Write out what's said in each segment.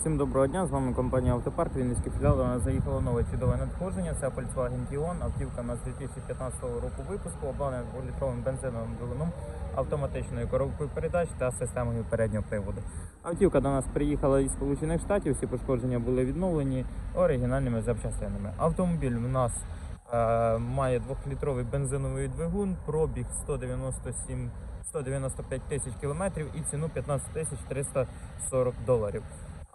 Всім доброго дня, з вами компанія Автопарк, Вінницький філіал. До нас заїхало нове чудове надходження. Це Volkswagen Tiguan, автівка у нас 2015 року випуску, обладнана 2-літровим бензиновим двигуном, автоматичною коробкою передач та системою переднього приводу. Автівка до нас приїхала із Сполучених Штатів, всі пошкодження були відновлені оригінальними запчастинами. Автомобіль у нас е, має 2-літровий бензиновий двигун, пробіг 197 195 тисяч кілометрів і ціну 15 тисяч 340 доларів.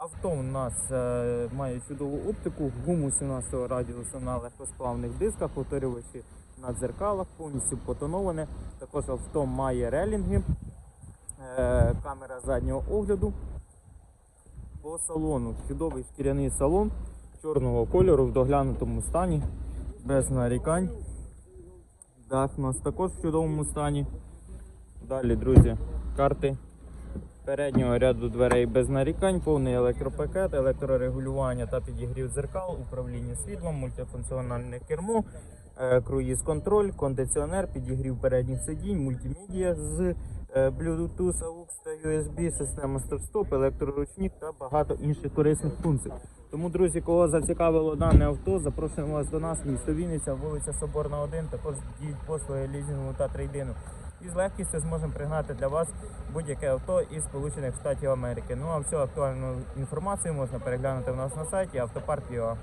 Авто у нас е, має чудову оптику, гуму 17 радіусу на легкосплавних дисках, повторювачі на дзеркалах, повністю потоноване. Також авто має релінги, е, камера заднього огляду. По салону чудовий шкіряний салон чорного кольору в доглянутому стані, без нарікань. Дах у нас також в чудовому стані. Далі, друзі, карти переднього ряду дверей без нарікань, повний електропакет, електрорегулювання та підігрів дзеркал, управління світлом, мультифункціональне кермо, е, круїз-контроль, кондиціонер, підігрів передніх сидінь, мультимедіа з е, Bluetooth, AUX та USB, система старт-стоп, електроручник та багато інших корисних функцій. Тому, друзі, кого зацікавило дане авто, запрошуємо вас до нас, місто Вінниця, вулиця Соборна 1, також діють послуги лізінгу та трейдину. І з легкістю зможемо пригнати для вас будь-яке авто із Сполучених Штатів Америки. Ну а всю актуальну інформацію можна переглянути в нас на сайті автопарк.ua.